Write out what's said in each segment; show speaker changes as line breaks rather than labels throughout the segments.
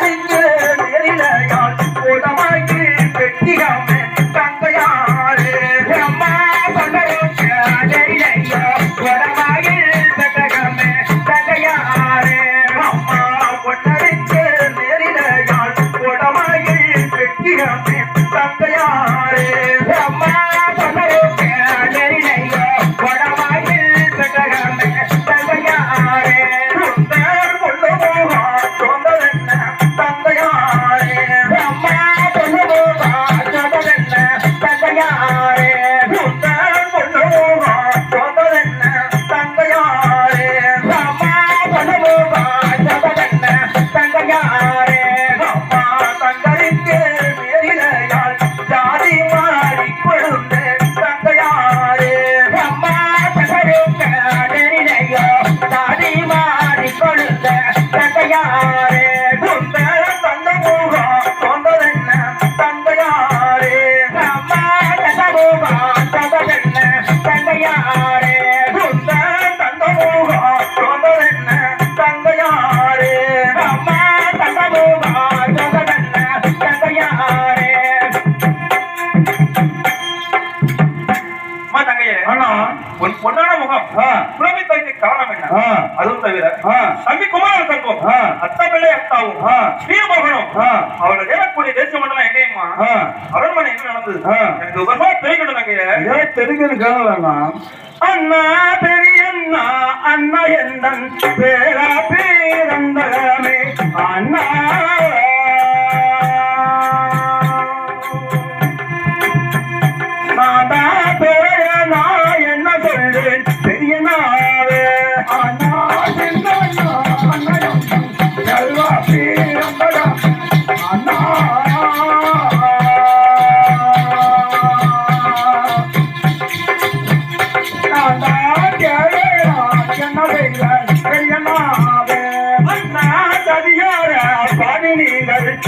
I கொடுத்த
தகையார்
ಕಾರಣ ಅದು
ತವಿರ
தம்பி குமாரன் தங்கம் அத்தா பிள்ளை அத்தாவும்
ஸ்ரீமோகனும்
அவரோட தேவக்குடி தேசிய மண்டலம் எங்கேயுமா அரண்மனை என்ன நடந்தது? எனக்கு உபசமா தெரிஞ்சிடும்
அங்க தெரிஞ்சது கேட்கலாமா
அண்ணா பெரியண்ணா அண்ணா எந்தன் பேரா பேரந்தகமே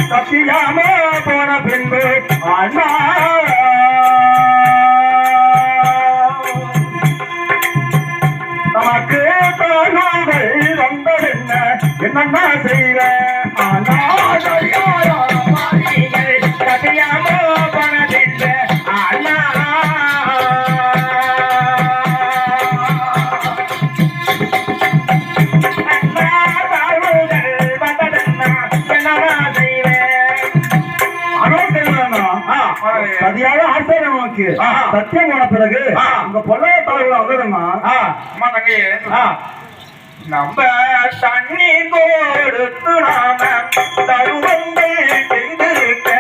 கத்தியாம போன பின்பு அண்ணா நமக்கு தோல்வாவை வந்ததென்ன? என்னென்ன செய்வேன்? சத்தியம் போன
பிறகு உங்க பொள்ளைய தலைவர் வந்ததுமா
அம்மா தங்கி நம்ம தண்ணி கொடுத்து நாம தருவங்கள் செய்திருக்க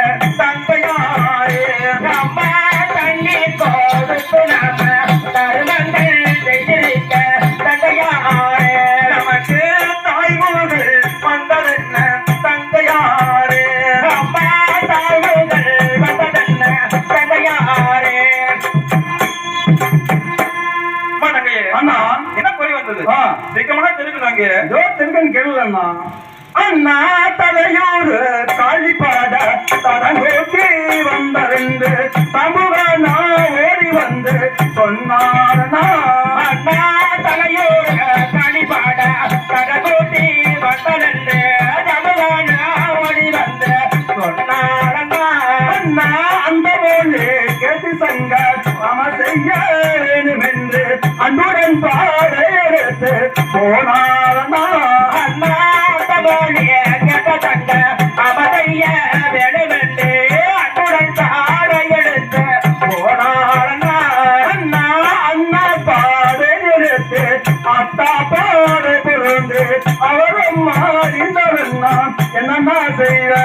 தடங்கல்லம்மா
அண்ணா
தலையூர் காளிப்பாட தடங்கோட்டி வந்தறிந்து சமூக நான் ஓடி வந்து சொன்னார்னா அண்ணா தலையூர் காளிப்பாட தடங்கோட்டி வந்தறிந்து சமூக நான் ஓடி வந்து சொன்னார்னா அண்ணா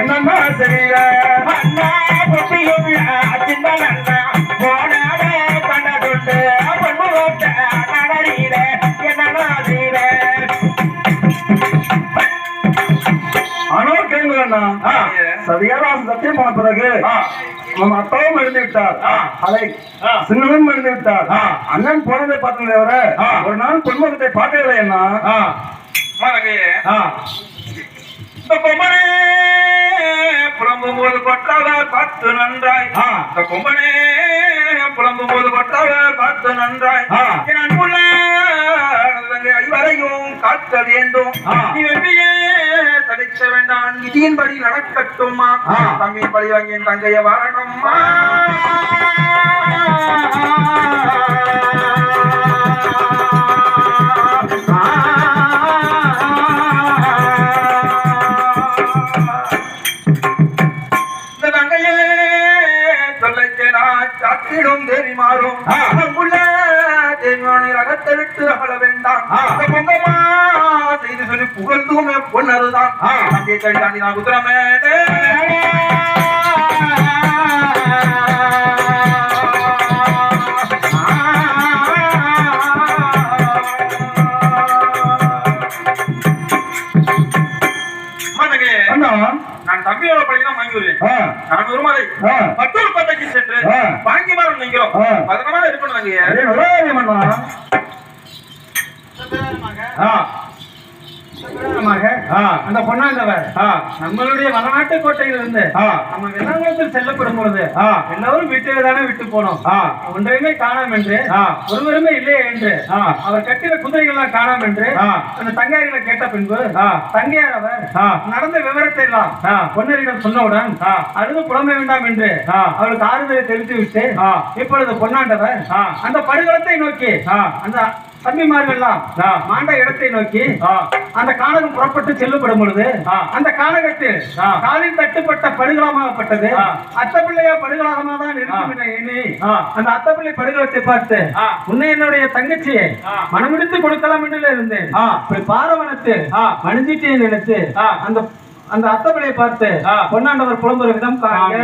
என்ன சரியா அண்ணா புத்தியும் சின்ன சதிகாராசு சத்தியம் போன பிறகு. அவன் அத்தாவும் எழுந்து விட்டார். அதை
ஆ.
சின்னனும் எழுந்து விட்டார். அண்ணன் போனதை பார்த்ததை தவிர. ஒரு நாள் பொன்முகத்தை பார்க்கவில்லை என்ன
புலம்பும் போது கொற்றவர் பார்த்து நன்றாய் கொம்பனே புலம்பும் போது கொற்றவர் பார்த்து நன்றாய். என் அன்புள்ள ஐவரையும் காக்க வேண்டும். நீ வெற்றியே தடைக்க வேண்டாம் விதியின்படி நடக்கட்டுமா. தம்பி பழி வாங்கி என் தங்கைய வரணும்மா சாத்திடும் தெரிமாறும்
ஆ.
அங்குள்ள தேங்கானை ரகத்தை விட்டு அகல வேண்டாம்
ஆ.
புகழ்ந்துமே பொன்னருதான்
ஆ.
தம்பியை தள்ளி தாண்டி நான் குதிரமே மன்னகே
அண்ணா
நான் தம்பியோட பள்ளிதான் வாங்கி. நான் ஒரு
ஆ.
மற்றொரு பட்டைக்கு சென்று. வாங்கி மரம் நீங்கிறோம்
ஆ.
பதனமா இருக்கணும் நாங்க
அந்த பொன்னாண்டவர். நம்மளுடைய வடநாட்டு கோட்டையிலிருந்து
ஆ.
நம்ம வெள்ளாங்குளத்தில் செல்லப்படும் பொழுது. எல்லாரும் வீட்டிலே தானே விட்டு போனோம். ஒன்றையுமே காணாம் என்று. ஒருவருமே இல்லையே என்று. அவர் கட்டின குதிரைகள்லாம் காணாம் என்று. அந்த தங்காரிகளை கேட்ட பின்பு. தங்கையார் அவர். நடந்த விவரத்தை எல்லாம். பொன்னரிடம் சொன்னவுடன். அழுது புலம்ப வேண்டாம் என்று
ஆ.
அவளுக்கு ஆறுதலை தெரிவித்து விட்டு. இப்பொழுது பொன்னாண்டவர். அந்த படுகளத்தை நோக்கி. அந்த தம்பிமார்கள்லாம். மாண்ட இடத்தை நோக்கி. அந்த கானகம் புறப்பட்டு செல்லப்படும் பொழுது. அந்த கானகத்தில்
ஆ.
காலில் தட்டுப்பட்ட படுகளமாகப்பட்டது
ஆ.
அத்தப்பிள்ளையா படுகளமாக தான் இருக்கும் எண்ணி. அந்த அத்தப்பிள்ளை படுகளத்தை பார்த்து. உன்னை என்னுடைய தங்கச்சியை. மனமிடித்து கொடுக்கலாம் என்று இருந்தேன் பாரவனத்தில். மணிஞ்சிட்டே நினைச்சு
ஆ.
அந்த அந்த அத்தப்பிள்ளையை பார்த்து. பொன்னாண்டவர் புலம்புற விதம் காண்க
ஆங்க.